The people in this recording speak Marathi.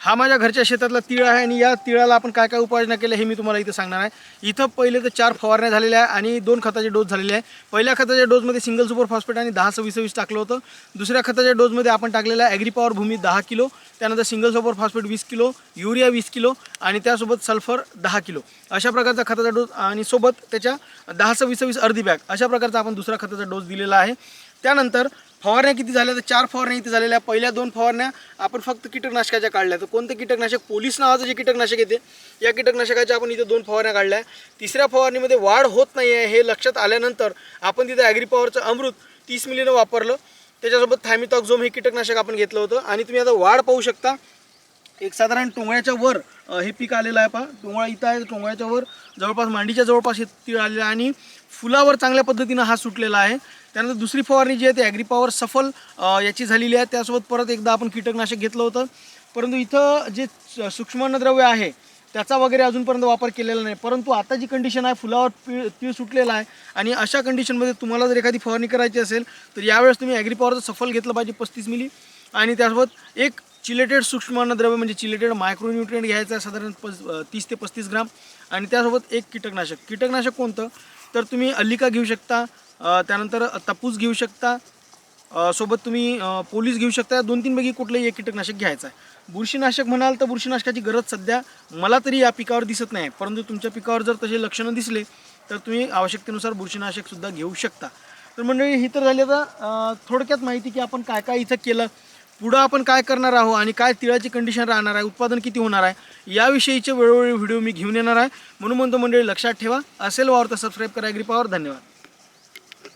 हा माझ्या घरच्या शेतातला तिळ आहे आणि या तिळाला आपण काय काय उपाययोजना केल्या हे मी तुम्हाला इथं सांगणार आहे. इथं पहिले तर चार फवारण्या झालेल्या आहे आणि दोन खताचे डोस झालेले आहे. पहिल्या खताच्या डोसमध्ये सिंगल सुपर फॉस्फेट आणि दहा सव्वीस सव्वीस टाकलं होतं. दुसऱ्या खताच्या डोसमध्ये आपण टाकलेलं आहे ॲग्री पॉवर भूमी दहा किलो त्यानंतर सिंगल सुपर फॉस्फेट वीस किलो युरिया वीस किलो आणि त्यासोबत सल्फर दहा किलो. अशा प्रकारचा खताचा डोस आणि सोबत त्याच्या दहा सव्वीस सव्वीस अर्धी बॅग अशा प्रकारचा आपण दुसरा खताचा डोस दिलेला आहे. त्यानंतर फवारण्या किती झाल्या तर चार फवारण्या इथे झालेल्या पहिल्या दोन फवारण्या आपण फक्त कीटकनाशकाच्या काढल्या तर कोणतं कीटकनाशक? पोलीस नावाचं जे कीटकनाशक येते या कीटकनाशकाच्या आपण इथे दोन फवारण्या काढल्या तिसऱ्या फवारणीमध्ये वाढ होत नाही आहे हे लक्षात आल्यानंतर आपण तिथे ॲग्री पॉवरचं अमृत तीस मिलीनं वापरलं. त्याच्यासोबत थायमिटॉक्झोम हे कीटकनाशक आपण घेतलं होतं. आणि तुम्ही आता वाढ पाहू शकता. एक साधारण टोंगळ्याच्या वर हे पीक आलेलं आहे पहा. टोंगळा इथं आहे टोंगळ्याच्या वर. जवळपास मांडीच्या जवळपास हे तीळ आलेलं आहे आणि फुलावर चांगल्या पद्धतीनं हा सुटलेला आहे. त्यानंतर दुसरी फवारणी जी आहे ती ॲग्रीपावर सफल याची झालेली आहे. त्यासोबत परत एकदा आपण कीटकनाशक घेतलं होतं. परंतु इथं जे स- आहे त्याचा वगैरे अजूनपर्यंत वापर केलेला नाही. परंतु आता जी कंडिशन आहे फुलावर पीळ तीळ सुटलेला आहे आणि अशा कंडिशनमध्ये तुम्हाला जर एखादी फवारणी करायची असेल तर यावेळेस तुम्ही ॲग्री पॉवरचं सफल घेतलं पाहिजे पस्तीस मिली. आणि त्यासोबत एक चिलेटेड सूक्ष्म अन्नद्रव्य म्हणजे चिलेटेड मायक्रोन्युट्रियंट घ्यायचा आहे साधारण पस तीस ते पस्तीस ग्राम. आणि त्यासोबत एक कीटकनाशक. कीटकनाशक कोणतं? तर तुम्ही अल्लिका घेऊ शकता त्यानंतर तपूस घेऊ शकता सोबत तुम्ही पोलीस घेऊ शकता. दोन तीन पैकी कुठलंही एक कीटकनाशक घ्यायचं आहे. बुरशीनाशक म्हणाल तर बुरशीनाशकाची गरज सध्या मला तरी या पिकावर दिसत नाही. परंतु तुमच्या पिकावर जर तसे लक्षणं दिसले तर तुम्ही आवश्यकतेनुसार बुरशीनाशकसुद्धा घेऊ शकता. तर मंडळी ही तर झाली आता थोडक्यात माहिती की आपण काय काय इथं केलं. पुढं आपण काय करणार आहोत आणि काय तिळाची कंडिशन राहणार आहे उत्पादन किती होणार आहे याविषयीचे वेळोवेळी व्हिडिओ मी घेऊन येणार आहे. म्हणून म्हणतो मंडळी लक्षात ठेवा. असेल वावर तर सबस्क्राईब करा ग्रीपावर धन्यवाद.